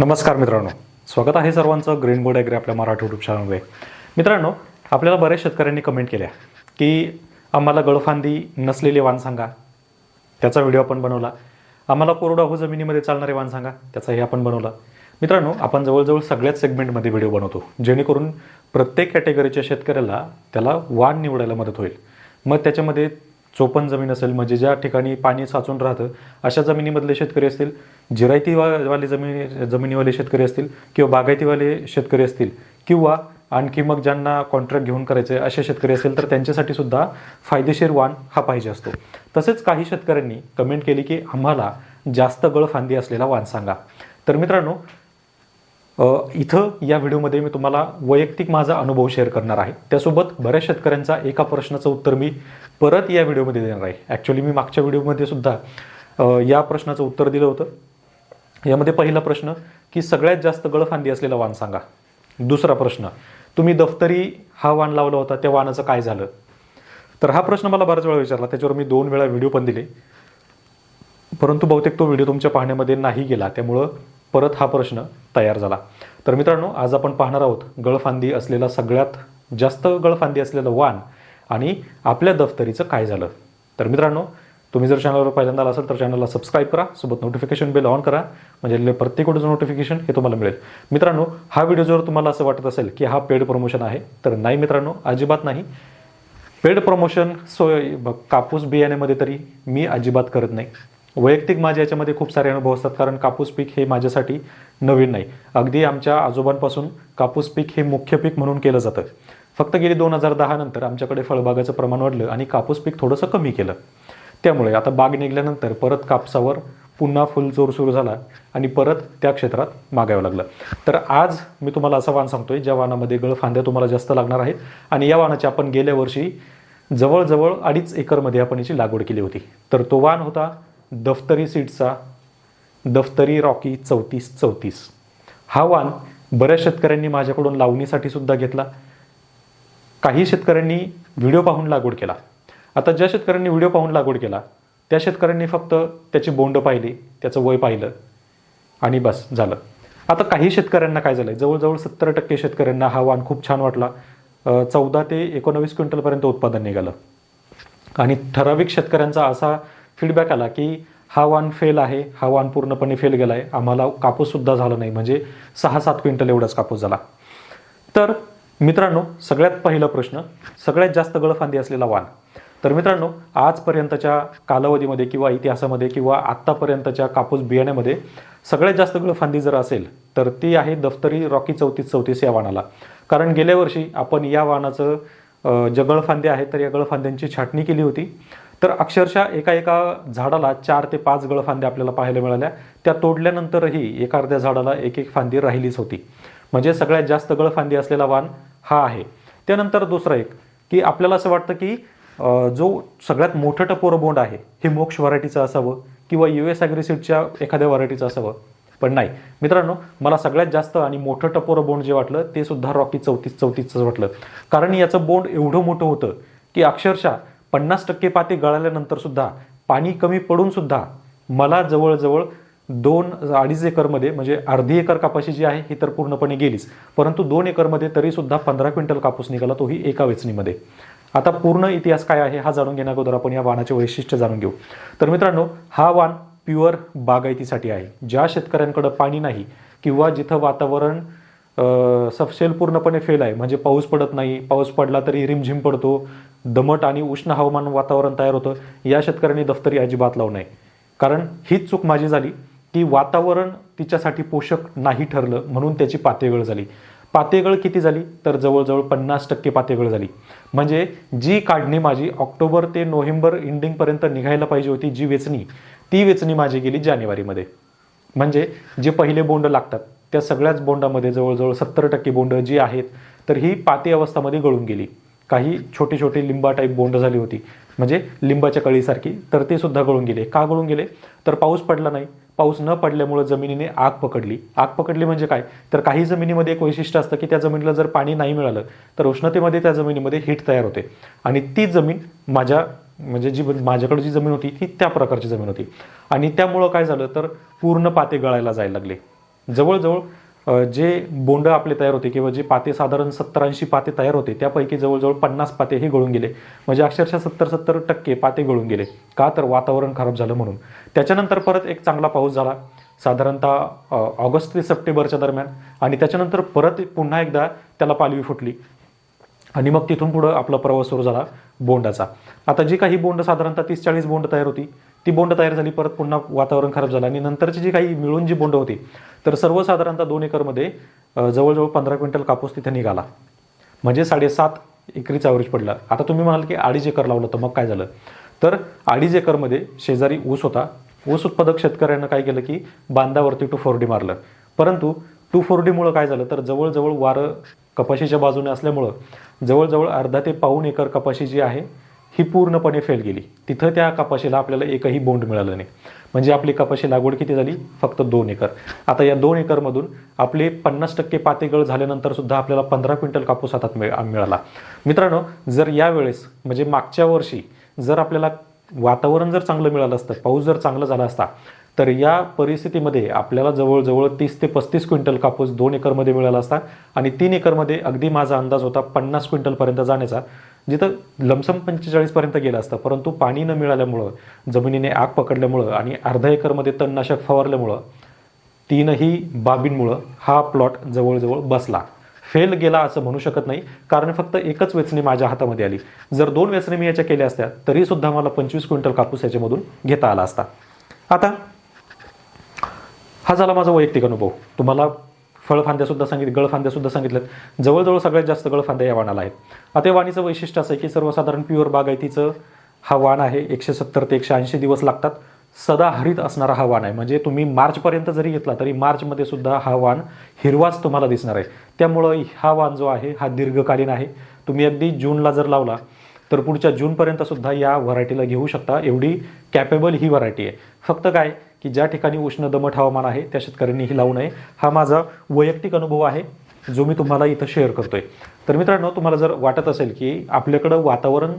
नमस्कार मित्रांनो. स्वागत आहे सर्वांचं ग्रीन बोर्ड ॲग्री आपल्या मराठी युट्यूब चॅनलमध्ये मित्रांनो आपल्याला बऱ्याच शेतकऱ्यांनी कमेंट केल्या की आम्हाला गळफांदी नसलेले वाण सांगा. त्याचा व्हिडिओ आपण बनवला. आम्हाला कोरडाहू जमिनीमध्ये चालणारे वाण सांगा. त्याचाही आपण बनवला. मित्रांनो आपण जवळजवळ सगळ्याच सेगमेंटमध्ये व्हिडिओ बनवतो. जेणेकरून प्रत्येक कॅटेगरीच्या शेतकऱ्याला त्याला वाण निवडायला मदत होईल. मग त्याच्यामध्ये चोपन जमीन असेल म्हणजे ज्या ठिकाणी पाणी साचून राहतं अशा जमिनीमधले शेतकरी असतील जिरायती वाले जमिनी जमिनीवाले शेतकरी असतील किंवा बागायतीवाले शेतकरी असतील किंवा आणखी मग ज्यांना कॉन्ट्रॅक्ट घेऊन करायचे असे शेतकरी असेल तर त्यांच्यासाठी सुद्धा फायदेशीर वाण हा पाहिजे असतो. तसेच काही शेतकऱ्यांनी कमेंट केली की आम्हाला जास्त गळफांदी असलेला वाण सांगा. तर मित्रांनो इथं या व्हिडिओमध्ये मी तुम्हाला वैयक्तिक माझा अनुभव शेअर करणार आहे. त्यासोबत बऱ्याच शेतकऱ्यांचा एका प्रश्नाचं उत्तर मी परत या व्हिडिओमध्ये देणार आहे. ॲक्च्युली मी मागच्या व्हिडिओमध्ये सुद्धा या प्रश्नाचं उत्तर दिलं होतं. यामध्ये पहिला प्रश्न की सगळ्यात जास्त गळफांदी असलेला वाण सांगा. दुसरा प्रश्न तुम्ही दफ्तरी हा वाण लावला होता त्या वाणाचं काय झालं? तर हा प्रश्न मला बऱ्याच वेळा विचारला त्याच्यावर मी दोन वेळा व्हिडिओ पण दिले. परंतु बहुतेक तो व्हिडिओ तुमच्या पाहण्यामध्ये नाही गेला त्यामुळं परत हा प्रश्न तयार झाला. तर मित्रांनो आज आपण पाहणार आहोत गळफांदी असलेला सगळ्यात जास्त गळफांदी असलेलं वाण आणि आपल्या दफ्तरीचं काय झालं. तर मित्रांनो तुम्ही जर चॅनलवर पहिल्यांदा आला असाल तर चॅनलला सबस्क्राईब करा सोबत नोटिफिकेशन बेल ऑन करा म्हणजे प्रत्येक व्हिडिओचं नोटिफिकेशन हे तुम्हाला मिळेल. मित्रांनो हा व्हिडिओ जर तुम्हाला असं वाटत असेल की हा पेड प्रमोशन आहे तर नाही मित्रांनो अजिबात नाही. पेड प्रमोशन सोय कापूस बियाण्यामध्ये तरी मी अजिबात करत नाही. वैयक्तिक माझ्या याच्यामध्ये खूप सारे अनुभव असतात कारण कापूस पीक हे माझ्यासाठी नवीन नाही. अगदी आमच्या आजोबांपासून कापूस पीक हे मुख्य पीक म्हणून केलं जातं. फक्त गेली दोन हजार दहा नंतर आमच्याकडे फळबागाचं प्रमाण वाढलं आणि कापूस पीक थोडंसं कमी केलं. त्यामुळे आता बाग निघाल्यानंतर परत कापसावर पुन्हा फुलजोर सुरू झाला आणि परत त्या क्षेत्रात मागावं लागलं. तर आज मी तुम्हाला असं वाण सांगतोय ज्या वाणामध्ये गळफांद्या तुम्हाला जास्त लागणार आहेत आणि या वाणाची आपण गेल्या वर्षी जवळजवळ अडीच एकरमध्ये आपण याची लागवड केली होती. तर तो वाण होता दफ्तरी सीट्सचा दफ्तरी रॉकी चौतीस चौतीस. हा वाण बऱ्याच शेतकऱ्यांनी माझ्याकडून लावणीसाठी सुद्धा घेतला. काही शेतकऱ्यांनी व्हिडिओ पाहून लागवड केला. आता ज्या शेतकऱ्यांनी व्हिडिओ पाहून लागवड केला त्या शेतकऱ्यांनी फक्त त्याची बोंड पाहिली त्याचं वय पाहिलं आणि बस झालं. आता काही शेतकऱ्यांना काय झालं जवळजवळ सत्तर टक्के शेतकऱ्यांना हा वाण खूप छान वाटला. चौदा ते एकोणवीस क्विंटलपर्यंत उत्पादन निघालं. आणि ठराविक शेतकऱ्यांचा असा फीडबॅक आला की हा वाण फेल आहे हा वाण पूर्णपणे फेल गेला आहे आम्हाला कापूससुद्धा झाला नाही. म्हणजे सहा सात क्विंटल एवढाच कापूस झाला. तर मित्रांनो सगळ्यात पहिला प्रश्न सगळ्यात जास्त गळफांदी असलेला वाण. तर मित्रांनो आजपर्यंतच्या कालावधीमध्ये किंवा इतिहासामध्ये किंवा आत्तापर्यंतच्या कापूस बियाण्यामध्ये सगळ्यात जास्त गळफांदी जर असेल तर ती आहे दफ्तरी रॉकी चौतीस चौतीस या वाणाला. कारण गेल्या वर्षी आपण या वाणाचं ज्या गळफांद्या आहेत तर या गळफांद्यांची छाटणी केली होती. तर अक्षरशः एका एका झाडाला चार ते पाच गळफांद्या आपल्याला पाहायला मिळाल्या. त्या तोडल्यानंतरही एका अर्ध्या झाडाला एक एक फांदी राहिलीच होती. म्हणजे सगळ्यात जास्त गळफांदी असलेला वाण हा आहे. त्यानंतर दुसरं एक की आपल्याला असं वाटतं की जो सगळ्यात मोठं टपोरं बोंड आहे हे मोक्ष व्हरायटीचं असावं किंवा यू एस ॲग्रेसिडच्या एखाद्या व्हरायटीचं असावं? पण नाही. मित्रांनो मला सगळ्यात जास्त आणि मोठं टपोरं बोंड जे वाटलं ते सुद्धा रॉकी चौतीस चौतीसचं वाटलं. कारण याचं बोंड एवढं मोठं होतं की अक्षरशः पन्नास टक्के पाती गळाल्यानंतर सुद्धा पाणी कमी पडून सुद्धा मला जवळजवळ दोन अडीच एकरमध्ये म्हणजे अर्धी एकर कापाशी जी आहे ही तर पूर्णपणे गेलीच. परंतु दोन एकरमध्ये तरी सुद्धा पंधरा क्विंटल कापूस निघाला तोही एका वेचणीमध्ये. आता पूर्ण इतिहास काय आहे हा जाणून घेण्याअगोदर आपण या वाणाचे वैशिष्ट्य जाणून घेऊ. तर मित्रांनो हा वाण प्युअर बागायतीसाठी आहे. ज्या शेतकऱ्यांकडं पाणी नाही किंवा जिथं वातावरण सफशेल सफसेल पूर्णपणे फेल आहे म्हणजे पाऊस पडत नाही पाऊस पडला तरी रिमझिम पडतो दमट आणि उष्ण हवामान वातावरण तयार होतं. या शेतकऱ्यांनी दफ्तरी अजिबात लावू नये. कारण हीच चूक माझी झाली की वातावरण तिच्यासाठी पोषक नाही ठरलं म्हणून त्याची पातेगळ झाली. पातेगळ किती झाली? तर जवळजवळ पन्नास टक्के पातेगळ झाली. म्हणजे जी काढणी माझी ऑक्टोबर ते नोव्हेंबर एंडिंगपर्यंत निघायला पाहिजे होती जी वेचणी ती वेचणी माझी गेली जानेवारीमध्ये. म्हणजे जे पहिले बोंड लागतात त्या सगळ्याच बोंडामध्ये जवळजवळ सत्तर टक्के बोंड जी आहेत तर ही पाती अवस्थामध्ये गळून गेली. काही छोटे छोटे लिंबा टाईप बोंड झाली होती. म्हणजे लिंबाच्या कळीसारखी. तर ते सुद्धा गळून गेले. का गळून गेले? तर पाऊस पडला नाही. पाऊस न पडल्यामुळे जमिनीने आग पकडली. आग पकडली म्हणजे काय? तर काही जमिनीमध्ये एक वैशिष्ट्य असतं की त्या जमिनीला जर पाणी नाही मिळालं तर उष्णतेमध्ये त्या जमिनीमध्ये हीट तयार होते. आणि ती जमीन माझ्या म्हणजे जी माझ्याकडे जी जमीन होती ती त्या प्रकारची जमीन होती. आणि त्यामुळं काय झालं? तर पूर्ण पाते गळायला जायला लागले. जवळजवळ जे बोंड आपले तयार होते किंवा जे पाते साधारण सत्तर ऐंशी पाते तयार होते त्यापैकी जवळजवळ पन्नास पाते हे गळून गेले. म्हणजे अक्षरशः सत्तर सत्तर टक्के पाते गळून गेले. का तर वातावरण खराब झालं म्हणून. त्याच्यानंतर परत एक चांगला पाऊस झाला. साधारणतः ऑगस्ट ते सप्टेंबरच्या दरम्यान आणि त्याच्यानंतर परत पुन्हा एकदा त्याला पालवी फुटली. आणि मग तिथून पुढं आपला प्रवास सुरू झाला बोंडाचा. आता जी काही बोंड साधारणतः तीस चाळीस बोंड तयार होती ती बोंड तयार झाली परत पुन्हा वातावरण खराब झालं. आणि नंतरची जी काही मिळून जी बोंड होती तर सर्वसाधारणतः दोन एकरमध्ये जवळजवळ पंधरा क्विंटल कापूस तिथे निघाला. म्हणजे साडेसात एकरीचा ॲव्हरेज पडला. आता तुम्ही म्हणाल की अडीच एकर लावलं तर मग काय झालं? तर अडीच एकरमध्ये शेजारी ऊस होता. ऊस उत्पादक शेतकऱ्यांना काय केलं की बांधावरती टू फोर डी मारलं. परंतु टू फोर डीमुळं काय झालं? तर जवळजवळ वारं कपाशीच्या बाजूने असल्यामुळं जवळजवळ अर्धा ते पाऊण एकर कपाशी जी आहे ही पूर्णपणे फेल गेली. तिथं त्या कपाशीला आपल्याला एकही बोंड मिळालं नाही. म्हणजे आपली कपाशी लागवड किती झाली? फक्त दोन एकर. आता या दोन एकरमधून आपले पन्नास टक्के पातेगळ झाल्यानंतर सुद्धा आपल्याला पंधरा क्विंटल कापूस हातात मिळाला. मित्रांनो जर यावेळेस म्हणजे मागच्या वर्षी जर आपल्याला वातावरण जर चांगलं मिळालं असतं पाऊस जर चांगला झाला असता तर या परिस्थितीमध्ये आपल्याला जवळजवळ तीस ते पस्तीस क्विंटल कापूस दोन एकरमध्ये मिळाला असता आणि तीन एकरमध्ये अगदी माझा अंदाज होता पन्नास क्विंटलपर्यंत जाण्याचा. जिथं लमसम पंचेचाळीसपर्यंत गेला असता परंतु पाणी न मिळाल्यामुळं जमिनीने आग पकडल्यामुळं आणि अर्धा एकरमध्ये तणनाशक फवारल्यामुळं तीनही बाबींमुळं हा प्लॉट जवळजवळ बसला. फेल गेला असं म्हणू शकत नाही कारण फक्त एकच वेचणी माझ्या हातामध्ये आली. जर दोन वेचणी मी याच्या केल्या असत्या तरी सुद्धा मला पंचवीस क्विंटल कापूस याच्यामधून घेता आला असता. आता हा झाला माझा वैयक्तिक अनुभव. तुम्हाला फळफांद्यासुद्धा सांगितले सांगितलं सांगितल्यात. सांगितलं जवळजवळ सगळ्यात जास्त गळफांद्या या वाणाला आहेत. आता या वाणीचं वैशिष्ट्य असं आहे की सर्वसाधारण प्युअर बागायतीचं हा वाण आहे एकशे सत्तर ते एकशे ऐंशी दिवस लागतात. सदा हरित असणारा हा वाण आहे. म्हणजे तुम्ही मार्चपर्यंत जरी घेतला तरी मार्चमध्ये सुद्धा हा वाण हिरवाच तुम्हाला दिसणार आहे. त्यामुळं हा वाण जो आहे हा दीर्घकालीन आहे. तुम्ही अगदी जूनला जर लावला तर पुढच्या जूनपर्यंत सुद्धा या व्हरायटीला घेऊ शकता. एवढी कॅपेबल ही व्हरायटी आहे. फक्त काय की ज्या ठिकाणी उष्ण दमट हवामान आहे त्या शेतकऱ्यांनीही लावू नये. हा माझा वैयक्तिक अनुभव आहे जो मी तुम्हाला इथं शेअर करतोय. तर मित्रांनो तुम्हाला जर वाटत असेल की आपल्याकडं वातावरण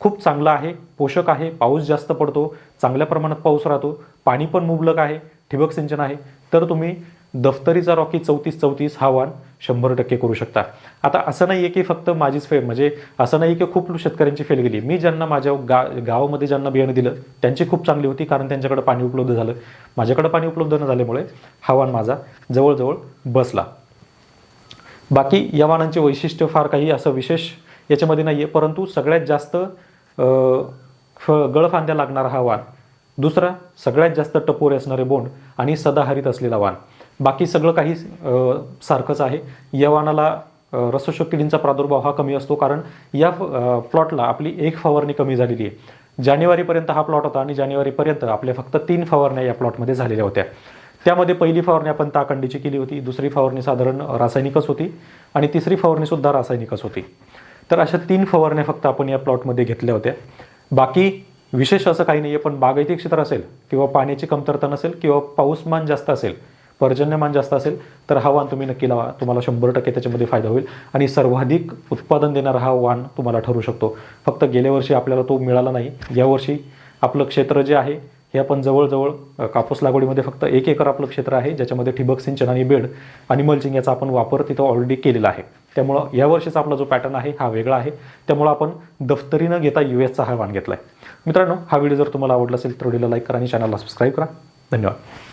खूप चांगलं आहे पोषक आहे पाऊस जास्त पडतो चांगल्या प्रमाणात पाऊस राहतो पाणी पण मुबलक आहे ठिबक सिंचन आहे तर तुम्ही दफ्तरीचा रॉकी चौतीस चौतीस हा वाण शंभर टक्के करू शकता. आता असं नाही आहे की फक्त माझीच फेल म्हणजे असं नाही की खूप शेतकऱ्यांची फेल गेली. मी ज्यांना माझ्या गा गावामध्ये ज्यांना बियाणं दिलं त्यांची खूप चांगली होती कारण त्यांच्याकडे पाणी उपलब्ध झालं. माझ्याकडे पाणी उपलब्ध न झाल्यामुळे हा वाण माझा जवळजवळ बसला. बाकी या वाणांचे वैशिष्ट्य फार काही असं विशेष याच्यामध्ये नाही आहे परंतु सगळ्यात जास्त फ गळफांद्या लागणारा हा वाण दुसरा सगळ्यात जास्त टपोरे असणारे बोंड आणि सदाहरित असलेला वाण बाकी सगळं काही सारखंच आहे. या वाणाला रसशोक किडींचा प्रादुर्भाव हा कमी असतो कारण या प्लॉटला आपली एक फवारणी कमी झालेली आहे. जानेवारीपर्यंत हा प्लॉट होता आणि जानेवारीपर्यंत आपल्या फक्त तीन फवारण्या या प्लॉटमध्ये झालेल्या होत्या. त्यामध्ये पहिली फवारणी आपण ताकंडीची केली होती दुसरी फवारणी साधारण रासायनिकच होती आणि तिसरी फवारणीसुद्धा रासायनिकच होती. तर अशा तीन फवारण्या फक्त आपण या प्लॉटमध्ये घेतल्या होत्या. बाकी विशेष असं काही नाही आहे पण बागायती क्षेत्र असेल किंवा पाण्याची कमतरता नसेल किंवा पाऊसमान जास्त असेल पर्जन्यमान जास्त असेल तर हा वाण तुम्ही नक्की लावा. तुम्हाला शंभर टक्के त्याच्यामध्ये फायदा होईल आणि सर्वाधिक उत्पादन देणारा हा वाण तुम्हाला ठरू शकतो. फक्त गेल्या वर्षी आपल्याला तो मिळाला नाही. यावर्षी आपलं क्षेत्र जे आहे हे आपण जवळजवळ कापूस लागवडीमध्ये फक्त एक एकर आपलं क्षेत्र आहे ज्याच्यामध्ये ठिबक सिंचन आणि बेड आणि मल्चिंग याचा आपण वापर तिथं ऑलरेडी केलेला आहे. त्यामुळं या वर्षीचा आपला जो पॅटर्न आहे हा वेगळा आहे. त्यामुळं आपण दफ्तरी न घेता यू एसचा हा वाण घेतला आहे मित्रांनो हा व्हिडिओ जर तुम्हाला आवडला असेल तर व्हिडिओला लाईक करा आणि चॅनलला सबस्क्राईब करा. धन्यवाद.